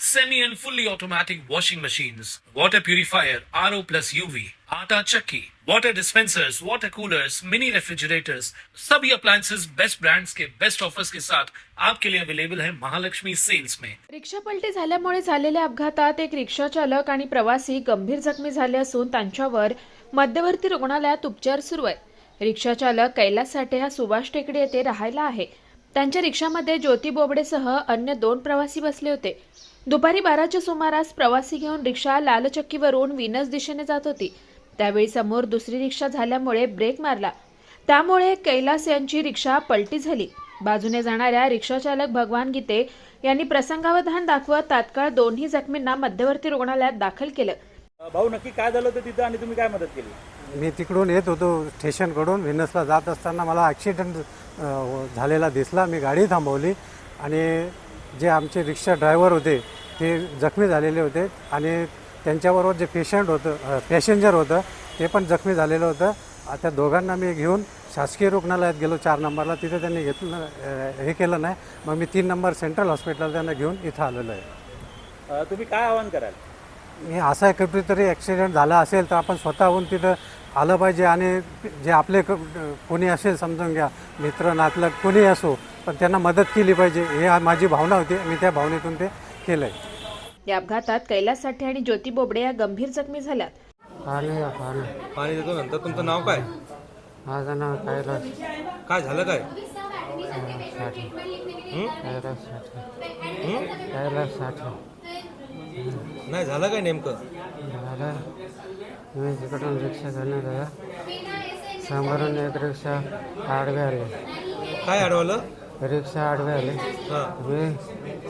semi and fully automatic washing machines, water purifier, RO plus UV, आटा चक्की, water dispensers, water coolers, mini refrigerators, सभी appliances. Best brands के best offers के साथ आपके लिए अवेलेबल है महालक्ष्मी सेल्स में रिक्षा पलटी झाल्यामुळे झालेल्या अपघातात एक रिक्षा चालक आणि प्रवासी गंभीर जखमी झाले असून त्यांच्यावर मध्यवर्ती रुग्णालयात उपचार सुरू आहेत. रिक्षा चालक कैलास साठे हा सुभाष टेकडे येथे राहायला आहे. त्यांच्या रिक्षामध्ये ज्योती बोबडेसह अन्य दोन प्रवासी बसले होते. दुपारी बाराच्या सुमारास प्रवासी घेऊन रिक्षा लालचक्कीवरून विनस दिशेने जात होती. त्यावेळी समोर दुसरी रिक्षा झाल्यामुळे ब्रेक मारला. त्यामुळे कैलास यांची रिक्षा पलटी झाली. बाजूने जाणाऱ्या रिक्षाचालक भगवान गीते यांनी प्रसंगावधान दाखवत तात्काळ दोन्ही जखमींना मध्यवर्ती रुग्णालयात दाखल केलं. भाऊ नक्की काय झालं होतं तिथं आणि तुम्ही काय मदत केली? मी तिकडून येत होतो स्टेशनकडून. व्हिनसला जात असताना मला ॲक्सिडेंट झालेला दिसला. मी गाडी थांबवली आणि जे आमचे रिक्षा ड्रायव्हर होते ते जखमी झालेले होते आणि त्यांच्याबरोबर जे पेशंट होतं पॅसेंजर होतं ते पण जखमी झालेलं होतं. आता दोघांना मी घेऊन शासकीय रुग्णालयात गेलो चार नंबरला. तिथे त्यांनी घेतलं हे केलं नाही. मग मी तीन नंबर सेंट्रल हॉस्पिटलला त्यांना घेऊन इथं आलेलो आहे. तुम्ही काय आवाहन कराल? हे असा कुठेतरी ॲक्सिडेंट झाला असेल तर आपण स्वतःहून तिथं आलं पाहिजे आणि जे आपले क- कोणी असेल समजून घ्या मित्र नातलग कोणी असो पण त्यांना मदत केली पाहिजे. हे माझी भावना होती. मी त्या भावनेतून ते केलं आहे या अपघातात कैलास साठे आणि ज्योती बोबडे या गंभीर जखमी झाल्यात. पाणी पाणी. पाणी देतो नंतर तुमचं नाव काय? माझं नाव कैलास. काय झालं काय? साठे हं? कैलास साठे. हं? कैलास साठे. नाही झालं काय नेमकं? मला मी तिकडून रिक्षा घेऊन गेला समोरून एक रिक्षा आडवे आले. काय अडवलं रिक्षा आडवे आले. मी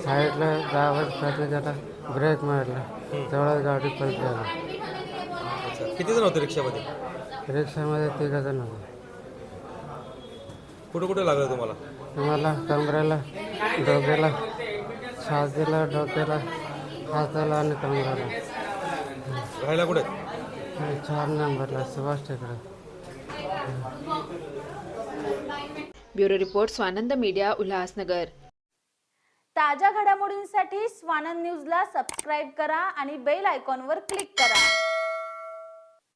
साईडला जावं त्याला ब्रेक मारला. तेवढ्याच गाडी पलटी आली. किती जण होते रिक्षामध्ये? रिक्षामध्ये तिघ जण होते. कुठं कुठं लागलं तुम्हाला? तुम्हाला कमरेला डोक्याला छातीला डोक्याला हाताला आणि कमरेला. राहायला कुठे? चार नंबरला Subhash Tekade bureau report Swanand media Ulhasnagar. ताज्या घडामोडींसाठी स्वानंद न्यूजला सबस्क्राईब करा आणि बेल आयकॉनवर क्लिक करा.